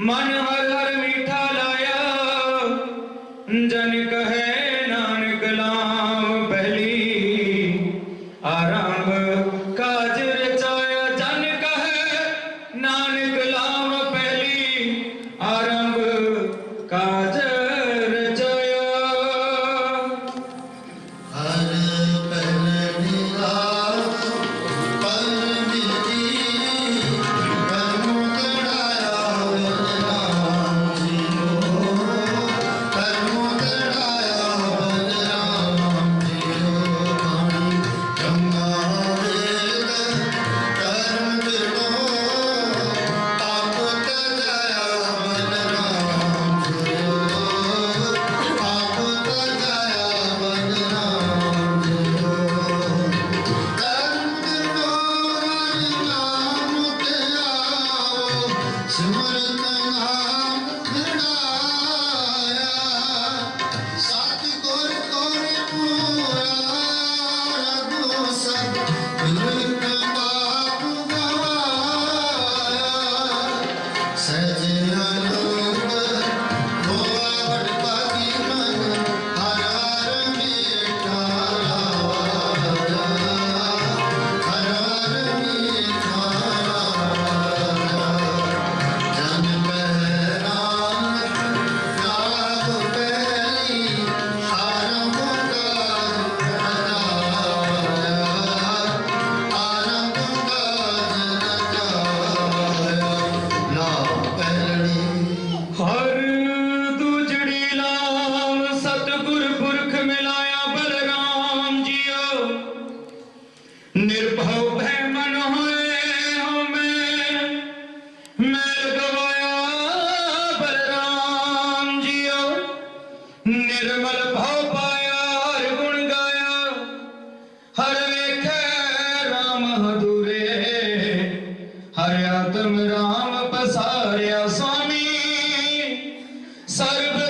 ਮਨ ਹਰ ਹਰ ਮੀਠਾ ਲਾ ਨਿਰਮਲ ਭਉ ਪਾਇਆ, ਹਰ ਗੁਣ ਗਾਇਆ, ਹਰ ਵੇਖੈ RAM ਹਦੂਰੇ ਹਰ ਆਤਮ RAM ਪਸਾਰਿਆ ਸੁਆਮੀ ਸਰਬ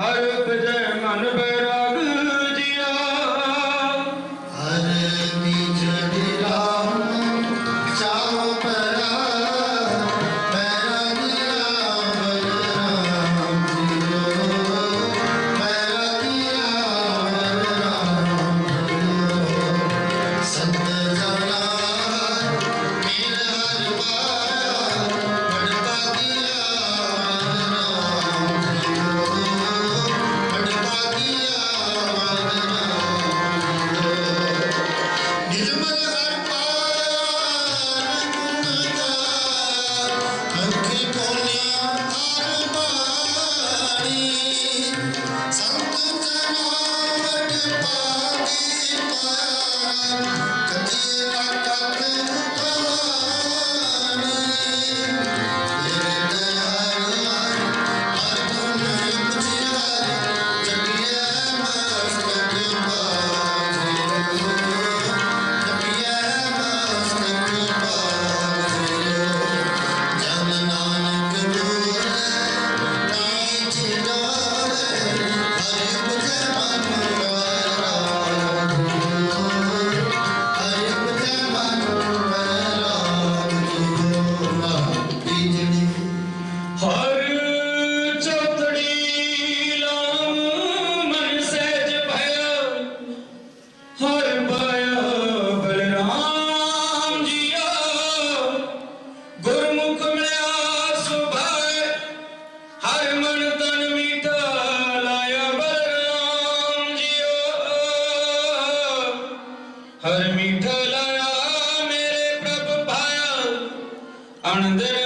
ਲਾਵੇ ਹਰ ਬਜੈ ਮਨ Música ਅਨੰਦਰ ਹਰ